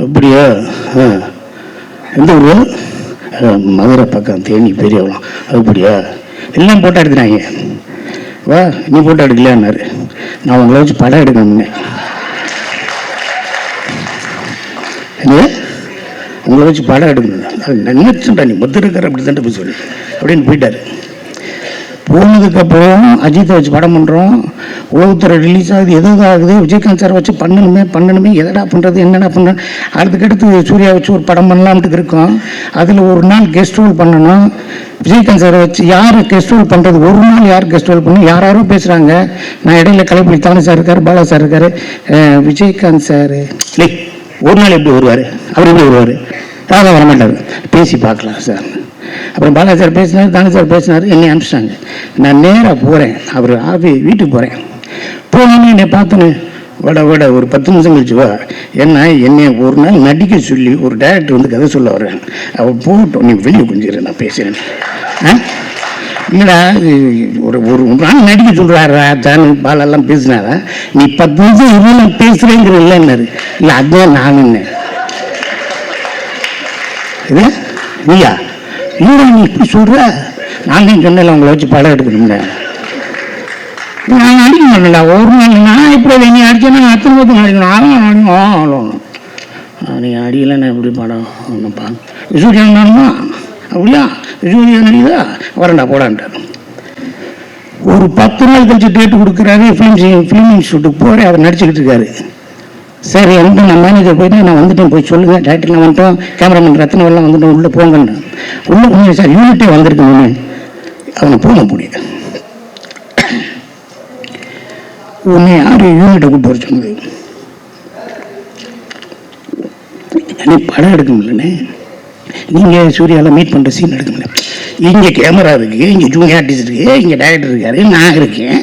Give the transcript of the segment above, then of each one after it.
அப்படியா? ஆ. எந்த ஊர்? மதுரை பக்கம் தேனி பெரியவளம். அப்படியா? எல்லாம் போட்டோ எடுத்துனாங்க வா நீ போட்டோ எடுக்கலையான்னாரு. நான் உங்களை வச்சு படம் எடுக்கணும்னு. என்ன? உங்களை வச்சு படம் எடுக்கணும் நினைச்சுட்டா நீ முத்திருக்கிற அப்படி தான் போய் சொல்லி. அப்படின்னு போயிட்டாரு. போனதுக்கப்புறம் அஜித்தை வச்சு படம் பண்ணுறோம் உலகத்துறை ரிலீஸ் ஆகுது. எது ஆகுது? விஜயகாந்த் சார் வச்சு பண்ணணுமே பண்ணணுமே. எதடா பண்ணுறது என்னடா பண்ணுறது அடுத்துக்கடுத்து சூர்யா வச்சு ஒரு படம் பண்ணலாம்ட்டு இருக்கோம். அதில் ஒரு நாள் கெஸ்ட் ரோல் பண்ணணும். விஜயகாந்த் சாரை வச்சு யார் கெஸ்ட் ரோல் பண்ணுறது ஒரு நாள் யார் கெஸ்ட் ரோல் பண்ணணும்? யார் யாரோ பேசுகிறாங்க நான் இடையில கலைப்பள்ளி தானே சார் இருக்கார் பாலா சார் இருக்கார். விஜயகாந்த் சார் இல்லை ஒரு நாள் எப்படி வருவார்? அவர் எப்படி வருவார்? அதெல்லாம் வரமாட்டார். பேசி பார்க்கலாம் சார் அப்புறம் பாலா சார் பேசினார் தானே சார் பேசினார் என்னை அனுப்பிச்சிட்டாங்க. நான் நேராக போகிறேன் அவர் ஆஃபி வீட்டுக்கு போகிறேன் போனோன்னே என்னை பார்த்தேன்னு வட வட ஒரு பத்து நிமிஷம் கழிச்சு வா. என்ன என்னை ஒரு நாள் நடிக்க சொல்லி ஒரு டேரக்டர் வந்து கதை சொல்ல வர்றேன். அவள் போகட்டும் நீ வெளியே கொஞ்சம் நான் பேசுகிறேன் ஆ? இல்லைடா இது ஒரு ஒரு நாள் நடிக்க சொல்கிறாரா தானு பாலெல்லாம் பேசினாரா? நீ பத்து நிமிஷம் இவ்வளோ நான் பேசுகிறேங்கிற இல்லைன்னாரு இல்லை அதுதான் நான் என்ன இது? நீயா? என்னடா நீ இப்படி சொல்கிற நான் தான் உங்களை வச்சு படம் எடுக்கணும்ல நான் அடிக்க மாட்டேன்டா ஒரு நாள் நான் இப்படி நீ அடிச்சேன்னா நான் அத்தனை பத்து அடிக்கணும். அவன் அடிக்கணும் ஆளும் நீ அடியில் நான் எப்படி படம் ஒன்றுப்பா விசூரியன் வேணுமா அப்படியா? விசூரியன் நடிதா வரண்டா போடான்ட்டார் ஒரு பத்து நாள் கழிச்சு டேட்டு கொடுக்குறாரு ஃபிலிம் ஃபிலிம் இன்ஸ்டியூட்டுக்கு போகிறேன் அவர் நடிச்சுக்கிட்டு இருக்காரு. சரி வந்து நான் மேனேஜர் போயிட்டு நான் வந்துட்டேன்? போய் சொல்லுங்க. டேரக்டர் நான் வந்துட்டோம். கேமராமேன் ரத்னம் எல்லாம் வந்துட்டோம். உள்ளே போங்கன்னு உள்ளே போங்க சார் யூனிட்டே வந்திருக்கணும்னு அவனை போக முடியல. உன்னை யார் யூனிட்டை கூப்பிட்டு வர சொன்னது? நீ படம் எடுக்க முடியலண்ணே. நீங்கள் சூர்யாவில் மீட் பண்ணுற சீன் எடுக்க முடியல. இங்கே கேமரா இருக்குது இங்கே ஜூனியர் ஆர்டிஸ்ட் இருக்குது இங்கே டைரக்டர் இருக்காரு நான் இருக்கேன்.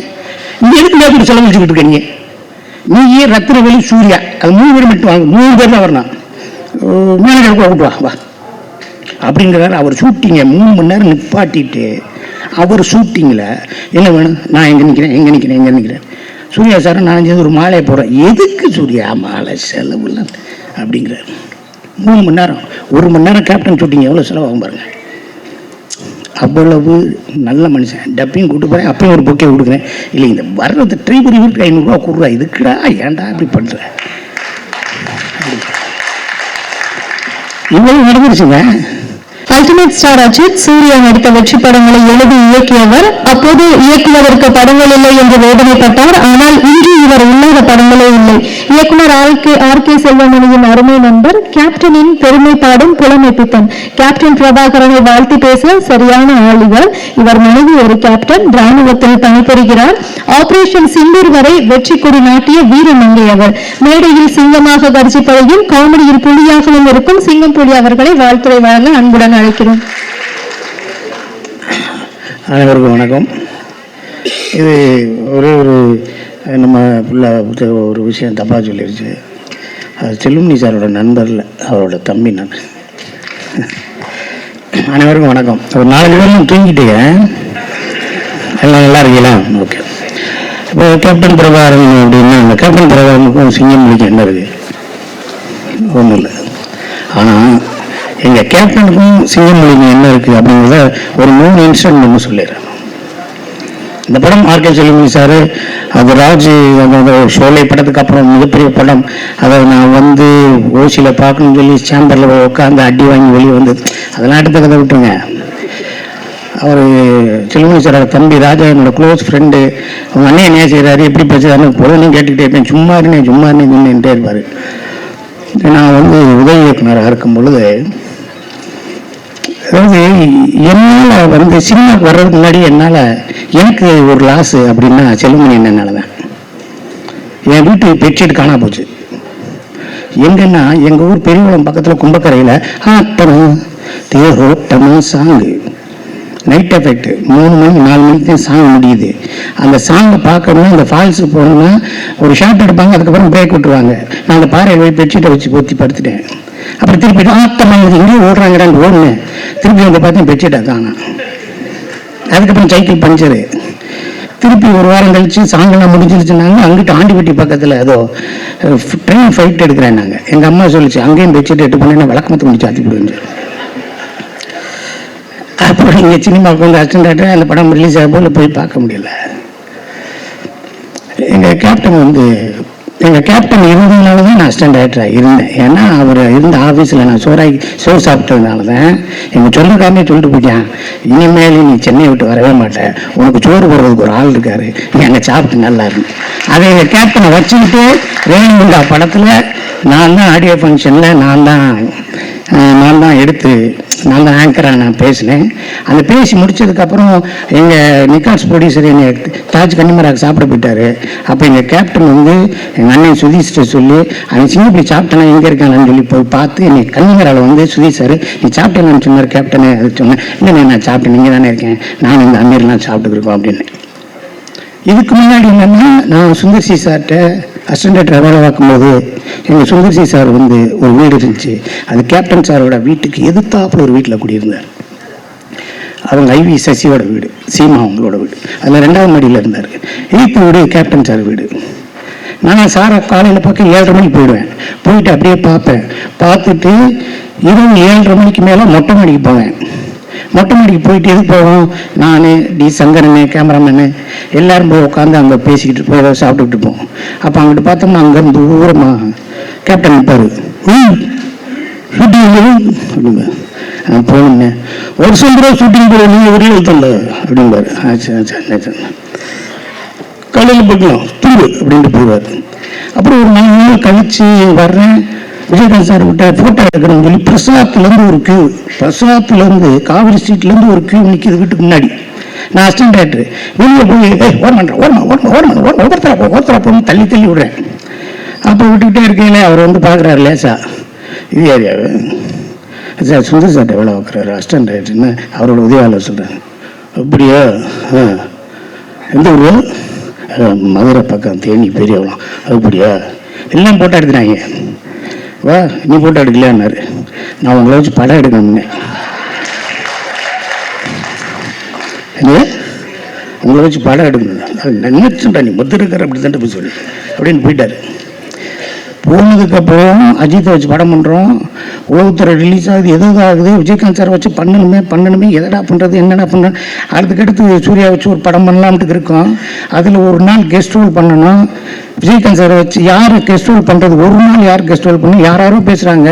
இங்கே எதுக்கு அப்படி செலவழிச்சுக்கிட்டு இருக்கீங்க? நீ ரத்னவேலி சூர்யா. அது மூணு பேர் மட்டும் வாங்க. மூணு பேர் தான் வரணும். மேனேஜர் கூட கூட்டு வா. வா. அவர் ஷூட்டிங்கை மூணு மணி நேரம் நிப்பாட்டிட்டு அவர் ஷூட்டிங்கில் என்ன வேணும்? நான் எங்கே நிற்கிறேன் எங்கே நிற்கிறேன் எங்கே நிற்கிறேன் சூர்யா சார் நான் சேர்ந்து ஒரு மாலையை போகிறேன் எதுக்கு சூர்யா? மாலை செலவுலாம். அப்படிங்கிறாரு. மூணு மணி நேரம். ஒரு மணி நேரம் கேப்டன் ஷூட்டிங் எவ்வளோ செலவாகும் பாருங்கள் அவ்வளவு நல்ல மனுஷன். டப்பையும் கூட்டு போகிறேன் அப்பையும் ஒரு பொக்கே கொடுக்குறேன். இல்லை இந்த வர்றது ட்ரைவர் இவருக்கு ஐநூறுரூவா கொடுறா இதுக்குடா ஏன்டா அப்படி பண்ணுற இவ்வளவு நடந்துருச்சுங்க. அல்டிமேட் ஸ்டார் அஜித் சூர்யா நடித்த வெற்றி படங்களை எழுதி இயக்கியவர். அப்போது இயக்குவதற்கு படங்கள் இல்லை என்று வேதனைப்பட்டார். ஆனால் இன்று இவர் இல்லாத படங்களே இல்லை. இயக்குனர் ஆர் கே ஆர் கே செல்வமணியின் அருமை நண்பர் கேப்டனின் பெருமை பாடும் கேப்டன் பிரபாகரனை வாழ்த்து பேச சரியான ஆள் இவர் இவர் மனைவி ஒரு கேப்டன் ராணுவத்தில் பணிபுரிகிறார். ஆபரேஷன் சிந்தூர் வரை வெற்றி கொடி நாட்டிய வீரமங்கை அவர் மேடையில் சிங்கமாக கர்ஜிப்பதையும் காமெடியில் புலியாகவும் இருக்கும் சிங்கம் புலி அவர்களை வாழ்த்துறை வழங்க அன்புடன் அழைக்கிறோம். அனைவருக்கும் வணக்கம். இது ஒரே ஒரு நம்ம பிள்ளை ஒரு விஷயம் தப்பாக சொல்லிடுச்சு அது செல்லுமணி சாரோட நண்பரில் அவரோட தம்பி நான். அனைவருக்கும் வணக்கம். ஒரு நாலு பேரும் தூங்கிட்டீங்க. எல்லாம் நல்லா இருக்கீங்களா? ஓகே. இப்போ கேப்டன் பிரபாகரன் அப்படின்னா அந்த கேப்டன் பிரபாகரனுக்கும் சிங்கம் மொழிக்கு என்ன இருக்குது ஒன்றும் இல்லை. ஆனால் எங்கள் கேப்டனுக்கும் சிங்கம் என்ன இருக்குது அப்படிங்கிறத ஒரு மூணு இன்சிடென்ட் ஒன்று சொல்லிடுறேன். இந்த படம் ஆர்கே செல்வமணி சார் அது ராஜ் அந்த ஷோலை படத்துக்கு அப்புறம் மிகப்பெரிய படம். அதை நான் வந்து ஓசியில் பார்க்கணும்னு சொல்லி சேம்பரில் உட்காந்து அடி வாங்கி வெளியே வந்தது. அதெல்லாம் எடுத்து கதை விட்டுருங்க. அவர் செல்வமணி சாரோட தம்பி ராஜா என்னோட க்ளோஸ் ஃப்ரெண்டு அவங்க அண்ணன் என்ன செய்கிறாரு எப்படி பேசுறாருன்னு பொருளும் கேட்டுக்கிட்டே இருப்பேன். சும்மா இருந்தேன் சும்மா இருந்தேன் நின்றுட்டே இருப்பார். நான் வந்து உதவி இயக்குனராக இருக்கும் பொழுது அதாவது என்னால் வந்து சினிமாக்கு வர்றதுக்கு முன்னாடி என்னால் எனக்கு ஒரு லாஸு அப்படின்னா செல்லுமணி என்னனால தான் என் வீட்டு பெட்ஷீட் காணா போச்சு. எங்கன்னா எங்கள் ஊர் பெரியகுளம் பக்கத்தில் கும்பக்கரையில் ஆட்டம் தேரோட்டமா சாங்கு நைட் எஃபெக்ட் மூணு மணி நாலு மணிக்கு தான் சாங் முடியுது. அந்த சாங்கை பார்க்கணும் அந்த ஃபால்ஸுக்கு போகணும்னா ஒரு ஷார்ட் எடுப்பாங்க அதுக்கப்புறம் பிரேக் விட்டுருவாங்க. நான் அந்த பாறை போய் பெட்ஷீட்டை வச்சு பொத்தி படுத்துட்டேன். அப்புறம் திருப்பி ஆட்டமாக இங்கேயும் ஓடுறாங்கடான்னு ஓடுனேன். திருப்பி வந்து பார்த்தேன் பெட்ஷீட்டை காணோம் அதுக்கப்புறம் சைக்கிள் பஞ்சரு. திருப்பி ஒரு வாரம் கழிச்சு சாயங்காலம் முடிஞ்சிருச்சுனாங்க அங்கிட்டு ஆண்டிப்பட்டி பக்கத்தில் ஏதோ ட்ரெயின் ஃபைட் எடுக்கிறேன் நாங்கள் எங்கள் அம்மா சொல்லிச்சு அங்கேயும் பெட்ஷீட் எட்டு பண்ணி விளக்கமத்து முடிச்சு ஆத்தி போடுவேன் அப்புறம் இங்கே சினிமாவுக்கு வந்து அசிஸ்டன்ட் அந்த படம் ரிலீஸ் ஆக போல போய் பார்க்க முடியல. எங்கள் கேப்டன் வந்து எங்கள் கேப்டன் இருந்ததுனால தான் நான் அசிஸ்டன்ட் டைரக்டராக இருந்தேன். ஏன்னா அவர் இருந்த ஆஃபீஸில் நான் சோறாக்கி சோறு சாப்பிட்டதுனால தான் எங்கள் சொந்தக்காரனே சொல்லிட்டு போயிட்டான். இனிமேல் நீ சென்னையை விட்டு வரவே மாட்டேன் உனக்கு சோறு போடுறதுக்கு ஒரு ஆள் இருக்காரு. நீ அங்கே சாப்பிட்டு நல்லா இருக்கு அதை எங்கள் கேப்டனை வச்சுக்கிட்டு ரேணுகுண்டா படத்தில் நான் தான் ஆடியோ ஃபங்க்ஷனில் நான் தான் நான் தான் எடுத்து நான் தான் ஆங்கராக நான் பேசினேன். அந்த பேசி முடிச்சதுக்கப்புறம் எங்கள் நிக்காஸ் ப்ரொடியூசர் என்னை தாஜ் கன்னிமராக சாப்பிட போயிட்டாரு. அப்போ எங்கள் கேப்டன் வந்து எங்கள் அண்ணன் சுதீஷ்ட சொல்லி அவன் சின்ன இப்படி சாப்பிட்டானா எங்கே இருக்கானான்னு சொல்லி போய் பார்த்து என்னை கன்னிமராவில் வந்து சுதீஷ் சார் நீ சாப்பிட்டேன்னு சொன்னார் கேப்டனு அது சொன்னேன் இல்லை நான் சாப்பிட்டேன் நீங்கள் தானே இருக்கேன் நான் இந்த அமீர்லாம் சாப்பிட்டுருக்கோம் அப்படின்னு இதுக்கு முன்னாடி என்னென்னா நான் சுந்தர்சி சார்கிட்ட அசிஸ்டன்ட் வேலை பார்க்கும்போது எங்கள் சுந்தர்சி சார் வந்து ஒரு வீடு இருந்துச்சு. அது கேப்டன் சாரோட வீட்டுக்கு எதிர்த்தாப்புல ஒரு வீட்டில் குடியிருந்தார். அவங்க ஐவி சசியோட வீடு சீமா அவங்களோட வீடு. அதில் ரெண்டாவது மாடியில் இருந்தார். இனிப்பு வீடு கேப்டன் சார் வீடு. நான் சாரை காலையில் பார்க்க ஏழரை மணிக்கு போயிடுவேன். போயிட்டு அப்படியே பார்ப்பேன். பார்த்துட்டு இரவு ஏழரை மணிக்கு மேலே மொட்டை மாடிக்கு போவேன். மொட்டை மாடிக்கு போயிட்டு எது போவோம்? நான் டி சங்கரனு கேமராமேனு எல்லாரும் போய் உட்காந்து அங்கே பேசிக்கிட்டு போய் ஏதாவது சாப்பிட்டுக்கிட்டு இருப்போம். அப்போ அங்கிட்டு பார்த்தோம்னா அங்கேருந்து தூரமாக கேப்டன் நிற்பார் ஷூட்டிங் அப்படிம்பார். நான் போகணுங்க ஒரு சம்பரா ஷூட்டிங் போய் நீங்கள் ஒரே எழுத்தல்ல அப்படிம்பார். ஆச்சு சரி சரி சரி காலையில் பார்க்கலாம். தூங்கு அப்படின்ட்டு போயிடுவார். அப்புறம் ஒரு மணி நேரம் கழிச்சு வர்றேன். விஜயகாந்த் சார் விட்ட ஃபோட்டோ எடுக்கணும்னு சொல்லி பிரசாத்லேருந்து ஒரு கியூ பிரசாத்லேருந்து காவிரி ஸ்ட்ரீட்லேருந்து ஒரு கியூ நிற்கிது வீட்டுக்கு முன்னாடி. நான் அசிஸ்டன்ட் டேரக்டர் வெளியே போய் ஏய் ஓரமாட்டேன் ஓடமா ஓடமா ஓரமா ஓரமா ஒவ்வொருத்தரா போ ஒருத்தரா போகணும் தள்ளி தள்ளி விடுறேன். அப்போ விட்டுக்கிட்டே இருக்கையில அவர் வந்து பார்க்குறாரு லேசா. இது ஏரியாவு சார் சுந்தர் சார்ட்ட வேலை பார்க்குறாரு அசிஸ்டன்ட் டேரக்டர்னு அவரோட உதவியாளர் சொல்கிறாங்க அப்படியா? ஆ. எந்த ஊர்? மதுரை பக்கம் தேனி பெரியவளம். அப்படியா? எல்லாம் போட்டோ எடுத்துனாங்க வா நீ போட்டோ எடுக்கலையான்னாரு நான் உங்களை வச்சு படம் எடுக்கணும்னு. என்ன? உங்களை வச்சு படம் எடுக்கணும் நினைச்சுட்டா நீ முத்திருக்கிற அப்படி தான் போய் சொல்லி. அப்படின்னு போயிட்டாரு. போனதுக்கப்புறம் அஜித்தை வச்சு படம் பண்ணுறோம் உலகத்துறை ரிலீஸ் ஆகுது. எது ஆகுது? விஜயகாந்த் சார் வச்சு பண்ணணுமே பண்ணணுமே. எதடா பண்ணுறது என்னடா பண்ணுறது அடுத்துக்கடுத்து சூர்யா வச்சு ஒரு படம் பண்ணலாம்ட்டு இருக்கோம். அதில் ஒரு நாள் கெஸ்ட் ரோல் பண்ணணும். விஜயகாந்த் சாரை வச்சு யார் கெஸ்ட் ரோல் பண்ணுறது ஒரு நாள் யார் கெஸ்ட் ரோல் பண்ணணும்? யார் யாரோ பேசுகிறாங்க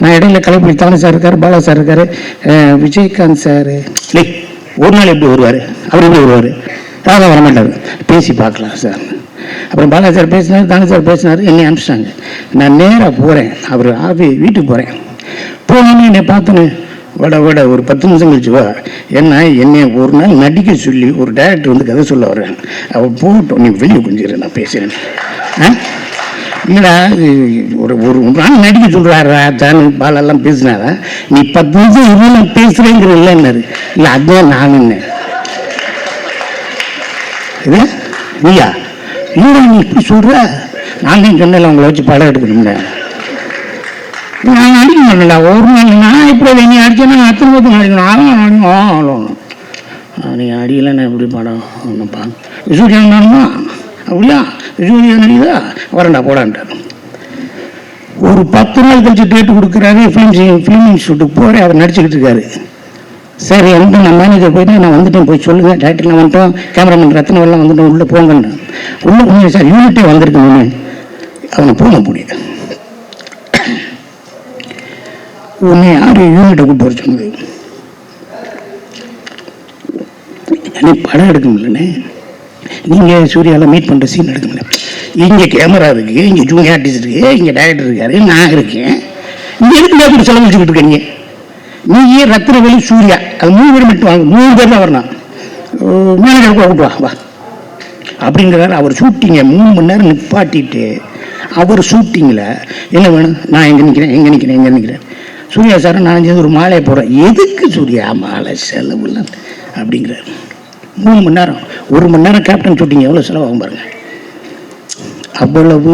நான் இடையில கலைப்புலி தானே சார் இருக்கார் பாலா சார் இருக்கார். விஜயகாந்த் சார் இல்லை ஒரு நாள் எப்படி வருவார்? அவர் எப்படி வருவார்? அதெல்லாம் வரமாட்டார். பேசி பார்க்கலாம் சார் அப்புறம் பாலா சார் பேசினார் தானே சார் பேசினார் என்னை அனுப்பிச்சிட்டாங்க. நான் நேராக போகிறேன் அவர் ஆஃபி வீட்டுக்கு போகிறேன் போனோன்னே என்னை பார்த்தேன்னு வட வட ஒரு பத்து நிமிஷம் கழிச்சு வா. என்ன என்னை ஒரு நாள் நடிக்க சொல்லி ஒரு டேரக்டர் வந்து கதை சொல்ல வர்றேன். அவள் போட்டோம் நீ வெளியே கொஞ்சம் நான் பேசுகிறேன் ஆ? இல்லைடா ஒரு ஒரு நாள் நடிக்க சொல்கிறாரா தானு பாலெல்லாம் பேசினாரா? நீ பத்து நிமிஷம் இவ்வளோ நான் பேசுகிறேங்கிற இல்லைன்னாரு இல்லை அதுதான் நான் என்ன இது? நீயா? என்னடா நீ இப்படி சொல்கிற நான் தான் உங்களை வச்சு படம் எடுக்கணும்ல நான் அடிக்க மாட்டேன்டா ஒரு நாள் நான் இப்படி நீ அடிச்சேன்னா அத்தனை பத்து அடிக்கணும். அவன் அடிக்கணும் நீ அடியில் நான் எப்படி படம் ஒன்றுப்பா விசூரியன் வேணுமா அப்படியா? விசூரியன் நடிதா வரண்டா போடான்ட்டார் ஒரு பத்து நாள் கழிச்சு டேட்டு கொடுக்குறாரு ஃபிலிம் ஃபிலிம் இன்ஸ்டியூட்டுக்கு போகிறேன் அவர் நடிச்சுக்கிட்டு இருக்காரு. சரி வந்து நான் மேனேஜர் போயிட்டு நான் வந்துட்டேன்? போய் சொல்லுங்க. டேரக்டர் நான் வந்துட்டோம். கேமராமேன் ரத்னம் எல்லாம் வந்துட்டோம். உள்ளே போங்கன்னு உள்ளே போங்க சார் யூனிட்டே வந்திருக்கணும்னு அவனை போக முடியல. உன்னை யார் யூனிட்டை கூப்பிட்டு வர சொன்னது? நீ படம் எடுக்க முடியலண்ணே. நீங்கள் சூர்யாவில் மீட் பண்ணுற சீன் எடுக்க முடியல. இங்கே கேமரா இருக்குது இங்கே ஜூனியர் ஆர்டிஸ்ட் இருக்குது இங்கே டைரக்டர் இருக்காரு நான் இருக்கேன். இங்கே எதுக்கு அப்படி செலவழிச்சுக்கிட்டு இருக்கீங்க? நீ ரத்னவேலி சூர்யா. அது மூணு பேர் மட்டும் வாங்க. மூணு பேர் தான் வரணும். மேனேஜர் கூட கூட்டு வா. வா. அவர் ஷூட்டிங்கை மூணு மணி நேரம் நிப்பாட்டிட்டு அவர் ஷூட்டிங்கில் என்ன வேணும்? நான் எங்கே நிற்கிறேன் எங்கே நிற்கிறேன் எங்கே நிற்கிறேன் சூர்யா சார் நான் சேர்ந்து ஒரு மாலையை போகிறேன் எதுக்கு சூர்யா? மாலை செலவுலாம். அப்படிங்கிறாரு. மூணு மணி நேரம். ஒரு மணி நேரம் கேப்டன் ஷூட்டிங் எவ்வளோ செலவாகும் பாருங்கள் அவ்வளவு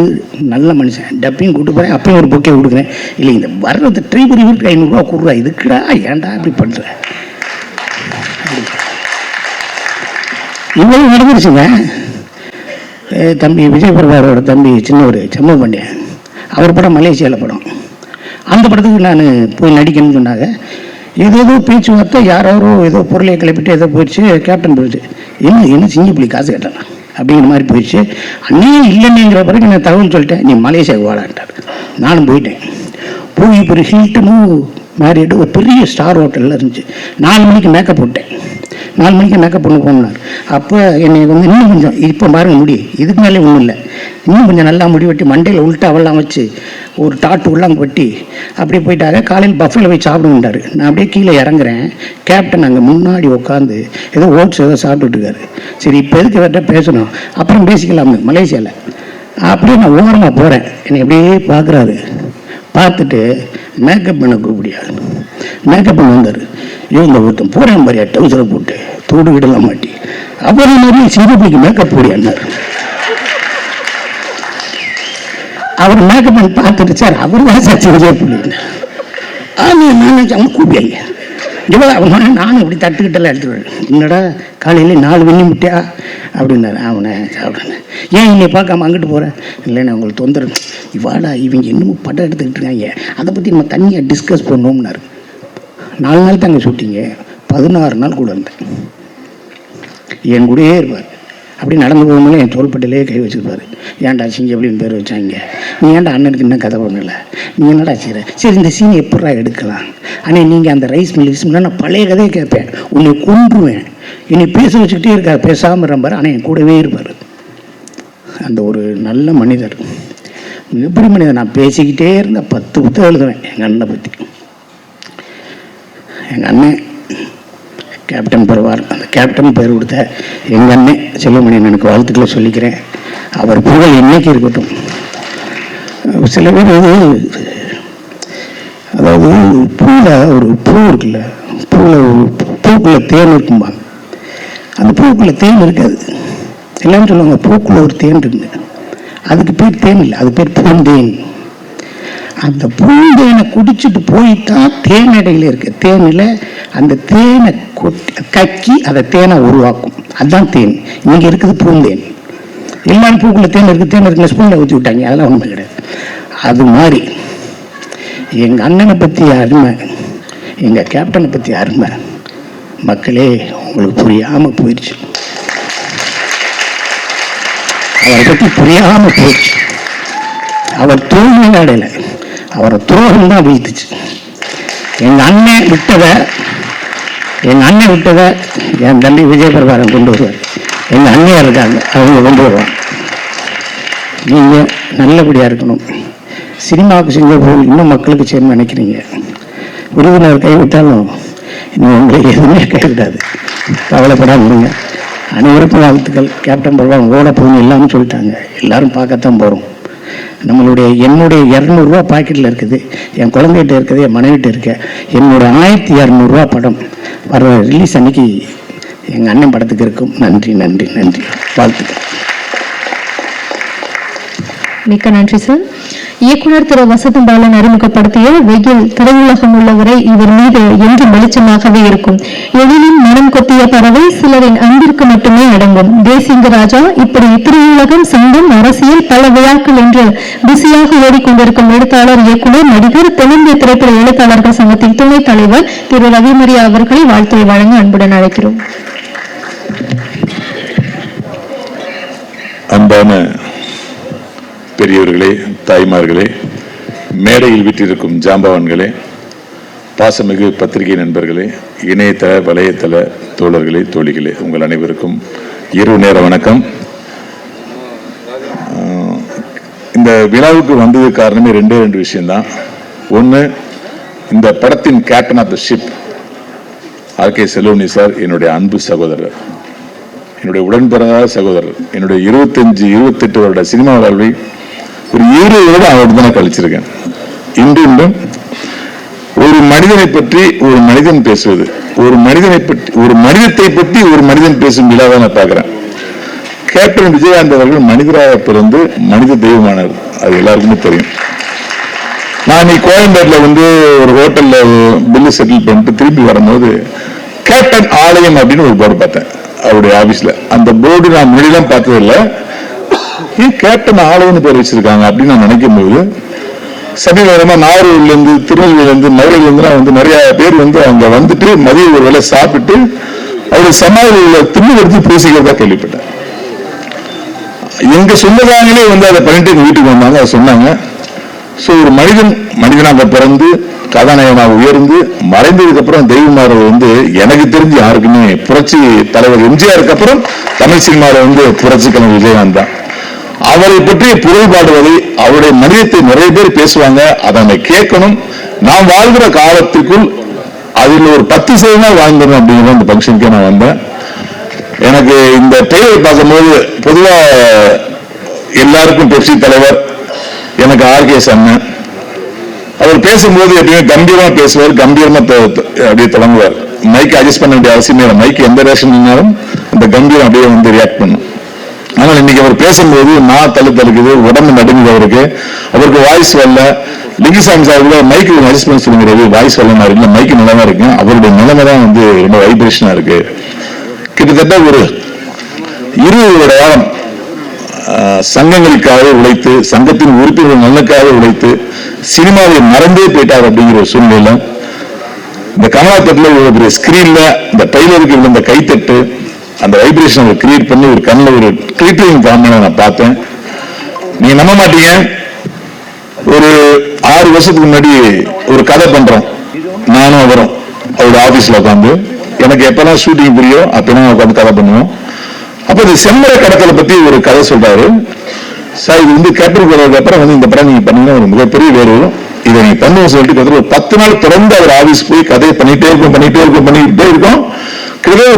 நல்ல மனுஷன். டப்பையும் கூட்டு போகிறேன் அப்பையும் ஒரு பொக்கே கொடுக்குறேன். இல்லை இந்த வர்றது ட்ரைவர் இவருக்கு ஐநூறுரூவா கொடுறா இதுக்குடா ஏன்டா இப்படி பண்ணுற இவ்வளவு நடந்துருச்சுங்க. தம்பி விஜய் பிரபாரோட தம்பி சின்னவர் செம்ம பாண்டியன். அவர் படம் மலேசியாவில் படம். அந்த படத்துக்கு நான் போய் நடிக்கணும்னு சொன்னாங்க. ஏதோ ஏதோ பேச்சுவார்த்தை யாரோ ஏதோ பொருளை கிளப்பிட்டு ஏதோ போயிடுச்சு கேப்டன் போயிடுச்சு. என்ன என்ன சிங்கப்புலி காசு கேட்டேன் அப்படிங்கிற மாதிரி போயிடுச்சு. அண்ணே இல்லைன்னுங்கிற பிறகு நான் தகவல் சொல்லிட்டேன். நீ மலேசியாவுக்கு வாடான்ட்டார். நானும் போயிட்டேன். போய் இப்போ ஒரு ஹில்டனும் ஒரு பெரிய ஸ்டார் ஹோட்டலில் இருந்துச்சு. நாலு மணிக்கு மேக்கப் போட்டேன். நாலு மணிக்கு மேக்கப் பண்ண போனார் அப்போ என்னை வந்து இன்னும் கொஞ்சம் இப்போ பாருங்கள் முடி இதுக்கு மேலே ஒன்றும் இல்லை. இன்னும் கொஞ்சம் நல்லா முடி வெட்டி மண்டையில் உள்ட்டாவெல்லாம் வச்சு ஒரு டாட்டு உள்ளாங்க வெட்டி அப்படியே போயிட்டாங்க காலையில் பஃபில் போய் சாப்பிடுங்கட்டாரு நான் அப்படியே கீழே இறங்குறேன். கேப்டன் அங்கே முன்னாடி உட்காந்து ஏதோ ஓட்ஸ் ஏதோ சாப்பிட்டுட்டு சரி இப்போ எதுக்கு இவர்கிட்ட பேசணும்? அப்புறம் பேசிக்கலாம்னு மலேசியாவில் அப்படியே நான் ஓரமாக போகிறேன் என்னை அப்படியே பார்க்குறாரு பார்த்துட்டு மேக்கப் பண்ண கூப்பிடியா மேக்கப் பண்ண வந்தார். இவங்க ஒருத்தன் போகிறேன் மாதிரியா டவுசரை போட்டு. தோடு விடலாம் மாட்டி. அப்புறம் மாதிரி சிங்கப்பூருக்கு மேக்கப் போடியான்னார் அவர் மேக்கப் பண்ணி பார்த்துட்டு சார் அவர் தான். சார் சிங்கப்பூர் ஆமாம் நானும் அவங்க கூப்பியாங்க இவ்வளோ அவன் நானும் இப்படி தட்டுக்கிட்டெல்லாம் எடுத்துருவேன் என்னடா காலையில் நாலு வெண்ணி முட்டியா? அப்படின்னாரு. அவனை சாப்பிட்றேன். ஏன் என்னை பார்க்காம அங்கிட்டு போகிறேன் இல்லைண்ணே உங்களுக்கு தொந்தரவு. இவாடா இவங்க இன்னமும் படம் எடுத்துக்கிட்டு இருக்காங்க. அதை பற்றி நம்ம தனியாக டிஸ்கஸ் பண்ணோம்னாரு நாலு நாள் தாங்க ஷூட்டிங்க பதினாறு நாள் கூட இருந்தேன் என் கூடயே இருப்பார். அப்படி நடந்து போகும்போது என் தோள்பட்டிலே கை வச்சுருப்பாரு. ஏன்டா சிங்க அப்படின்னு பேர் வச்சாங்க. நீ ஏன்டா அண்ணனுக்கு இன்னும் கதை பண்ணலை? நீ என்னடா செய்கிற சரி இந்த சீனை எப்படா எடுக்கலாம்? ஆனால் நீங்கள் அந்த ரைஸ் மில்லிஸ் நான் பழைய கதையை கேட்பேன். உன்னை கொன்றுவேன். என்னை பேச வச்சுக்கிட்டே இருக்கார் பேசாமல் இருப்பார் ஆனால் என் கூடவே இருப்பார். அந்த ஒரு நல்ல மனிதர். எப்படி மனிதர்? நான் பேசிக்கிட்டே இருந்த பத்து புத்தகம் எழுதுவேன் எங்கள் அண்ணனை பற்றி எங்கள் அண்ணன் கேப்டன் பெறுவார். அந்த கேப்டன் பேர் கொடுத்த எங்கள் அண்ணன் செல்வமணி எனக்கு வாழ்த்துக்களை சொல்லிக்கிறேன். அவர் புகழ் இன்னைக்கு இருக்கட்டும். சில பேர் வந்து அதாவது பூவில் ஒரு பூ இருக்குல்ல பூவில் ஒரு பூக்குள்ள தேன் இருக்கும்பாங்க. அந்த பூக்குள்ள தேன் இருக்காது. எல்லாரும் சொல்லுவாங்க பூக்குள்ளே ஒரு தேன் இருக்குங்க. அதுக்கு பேர் தேன் இல்லை அது பேர் பூந்தேன். அந்த பூந்தேனை குடிச்சிட்டு போயிட்டான் தேனடையில் இருக்கு. தேனில் அந்த தேனை கக்கி அதை தேனை உருவாக்கும். அதுதான் தேன். இங்கே இருக்குது பூந்தேன். எல்லாரும் பூக்குள்ள தேன் இருக்குது தேன் இருக்குல்ல ஸ்பூனில் ஊற்றி விட்டாங்க. அதெல்லாம் ஒன்றும் கிடையாது. அது மாதிரி எங்கள் அண்ணனை பற்றி அருமை எங்கள் கேப்டனை பற்றி அருமை மக்களே உங்களுக்கு புரியாமல் போயிடுச்சு. அவரை பற்றி புரியாமல் போயிடுச்சு. அவர் தோல்வி அடையலை அவரை துரோகம் தான் வீழ்த்துச்சு. எங்கள் அண்ணன் விட்டதை எங்கள் அண்ணன் விட்டதை என் தம்பி விஜய் பிரபாரம் கொண்டு வருவார். எங்கள் அண்ணியாக இருக்காங்க அவங்க கொண்டு வருவாங்க. நீங்கள் நல்லபடியாக இருக்கணும். சினிமாவுக்கு செஞ்ச போல் இன்னும் மக்களுக்கு செய்யணும்னு நினைக்கிறீங்க. விருதுநர் கைவிட்டாலும் இன்னும் உங்களுக்கு எதுவுமே கைவிடாது கவலைப்படாமல் இருங்க. அனைவருக்கும் வாழ்த்துக்கள். கேப்டன் பிரபாகரன் ஓட போகணும் எல்லாம்னு சொல்லிட்டாங்க. எல்லாரும் பார்க்கத்தான் போகிறோம் நம்மளுடைய என்னுடைய இரநூறுவா பாக்கெட்டில் இருக்குது. என் குழந்தைகிட்ட இருக்குது என் மனைவிட்ட இருக்க. என்னோட ஆயிரத்தி இரநூறுவா படம் வர ரிலீஸ் அன்னைக்கு எங்கள் அண்ணன் படத்துக்கு இருக்கும். நன்றி நன்றி நன்றி. வாழ்த்துக்கள். மிக்க நன்றி சார் இயக்குனர் திரு வசந்தம் பாலன் அறிமுகப்படுத்திய வெயில் திரையுலகம் உள்ளவரை இவர் மீது என்றும் வெளிச்சமாகவே இருக்கும். எழிலின் மனம் கொத்திய பறவை சிலரின் அன்பிற்கு மட்டுமே அடங்கும். தேசிங்க ராஜா இப்படி திரையுலகம் சங்கம் அரசியல் பல விழாக்கள் என்று பிஸியாக ஓடிக்கொண்டிருக்கும் எழுத்தாளர் இயக்குனர் நடிகர் தென்னிந்திய திரைப்பட எழுத்தாளர்கள் சங்கத்தின் துணைத் தலைவர் திரு ரவிமரியா அவர்களை வாழ்த்துறை வழங்க அன்புடன் அழைக்கிறோம். அன்பான பெரியவர்களே தாய்மார்களே மேடையில் விட்டிருக்கும் ஜாம்பவான்களே பாசமிகு பத்திரிகை நண்பர்களே இணையதள வலையதள தோழர்களே தோழிகளே உங்கள் அனைவருக்கும் இரவு நேர வணக்கம். இந்த விழாவுக்கு வந்தது காரணமே ரெண்டே ரெண்டு விஷயம்தான். ஒன்று இந்த படத்தின் captain of the ship R K செலோனி sir என்னுடைய அன்பு சகோதரர். என்னுடைய உடன்பிறந்த சகோதரர். என்னுடைய இருபத்தஞ்சு இருபத்தெட்டு வருட சினிமா வாழ்வை ஒரு இருபது வருடம் அவரோட தான் கழிச்சிருக்கேன்? இன்றும் ஒரு மனிதனை பற்றி ஒரு மனிதன் பேசுவது ஒரு மனிதனை பற்றி ஒரு மனிதத்தை பற்றி ஒரு மனிதன் பேசும் விழாவை நான் பார்க்கிறேன். கேப்டன் விஜயகாந்த் அவர்கள் மனிதராக பிறந்து மனித தெய்வமானவர் அது எல்லாருக்குமே தெரியும். நான் நீ கோயம்பேட்டில் வந்து ஒரு ஹோட்டல்ல பில்லு செட்டில் பண்ணிட்டு திரும்பி வரும்போது கேப்டன் ஆலயம் அப்படின்னு ஒரு போர்டு பார்த்தேன். அவருடைய ஆஃபீஸில் அந்த போர்டு நான் முன்னாடிலாம் பார்த்ததில்லை. ஏன் கேப்டன் ஆளுன்னு பேர் வச்சிருக்காங்க அப்படின்னு நான் நினைக்கும் போது சமீபகரமா நாகூர்ல இருந்து திருநெல்வேலியில இருந்து மதுரையில இருந்து வந்து நிறைய பேர் வந்து அவங்க வந்துட்டு மதிய ஒரு வேளை சாப்பிட்டு அவருடைய சமாதியில திண்ணு எடுத்து பூசிக்கிறதா கேள்விப்பட்டேன். எங்க சொந்தக்காரங்களே வந்து அதை பண்ணிட்டு எங்க வீட்டுக்கு வந்தாங்க அதை சொன்னாங்க. ஸோ ஒரு மனிதன் மனிதனாக பிறந்து கதாநாயகனாக உயர்ந்து மறைந்ததுக்கு அப்புறம் தெய்வமாறவர் வந்து எனக்கு தெரிஞ்சு யாருக்குமே புரட்சி தலைவர் எம்ஜிஆருக்கு அப்புறம் தமிழ் சினிமாவில் வந்து புரட்சி கலைஞர் விஜயகாந்த் தான். அவரை பற்றி புகழ் பாடுவதை அவருடைய மனிதத்தை நிறைய பேர் பேசுவாங்க அதை கேட்கணும். நாம் வாழ்கிற காலத்துக்குள் அதில் ஒரு பத்து சதவீதம் வாழ்ந்துடும் அப்படிங்கிற அந்த ஃபங்க்ஷனுக்கே நான் வந்தேன். எனக்கு இந்த பெயரை பார்க்கும்போது பொதுவாக எல்லாருக்கும் பெப்சி தலைவர் எனக்கு ஆர்கேஎஸ் அண்ணன் அவர் பேசும்போது எப்பயுமே கம்பீரமா பேசுவார் கம்பீரமா அப்படியே தொடங்குவார். மைக் அட்ஜஸ்ட் பண்ண வேண்டிய அவசியமே இல்லை. மைக் எந்த ரேஷன் இருந்தாலும் அந்த கம்பீரம் அப்படியே வந்து ரியாக்ட் பண்ணும். அவர் பேசும்போது நான் தள்ளு தடுக்குது உடம்பு நடுங்குது அவருக்கு. அவருக்கு வாய்ஸ் வரல. லிங்கிசாமி சார் கூட மைக்கு அட்ஜஸ்ட் பண்ண வாய்ஸ் வரல இல்லை. மைக்கு நிலைமை இருக்கு. அவருடைய நிலைமை தான் வந்து ரொம்ப வைப்ரேஷனா இருக்கு. கிட்டத்தட்ட ஒரு இருபது வருட காலம் சங்கங்களுக்காக உழைத்து சங்கத்தின் உறுப்பினர்கள் நலனுக்காக உழைத்து சினிமாவை மறந்தே போயிட்டார் அப்படிங்கிற ஒரு சூழ்நிலையில இந்த கமலாத்தட்டுல இவ்வளவு பெரிய ஸ்கிரீன்ல இந்த ட்ரெய்லருக்கு இருந்த இந்த கைத்தட்டு அந்த வைப்ரேஷன் கிரியேட் பண்ணி ஒரு கண்ணில் ஒரு கிளிட்டரிங் ஃபார்ம் நான் பார்த்தேன். நீங்க நம்ப மாட்டீங்க. ஒரு ஆறு வருஷத்துக்கு முன்னாடி ஒரு கதை பண்றோம். நானும் அவரும் அவரோட ஆபீஸ்ல உட்காந்து எனக்கு எப்பெல்லாம் ஷூட்டிங் புரியோ அப்பெல்லாம் உட்காந்து கதை பண்ணுவோம். அப்ப இந்த செம்மர கடத்தலை பத்தி ஒரு கதை சொல்றாரு. சார் இது வந்து கேப்டன் அப்புறம் வந்து இந்த படம் நீங்க பண்ணீங்கன்னா ஒரு மிகப்பெரிய வேறு. வரும் இதை நீங்க பண்ணுவோம் சொல்லிட்டு கிட்டத்தட்ட ஒரு பத்து நாள் தொடர்ந்து அவர் ஆபீஸ் போய் கதையை பண்ணிட்டே இருக்கும் பண்ணிட்டே இருக்கும் பண்ணிட்டே இருக்கும். கிட்டத்தட்ட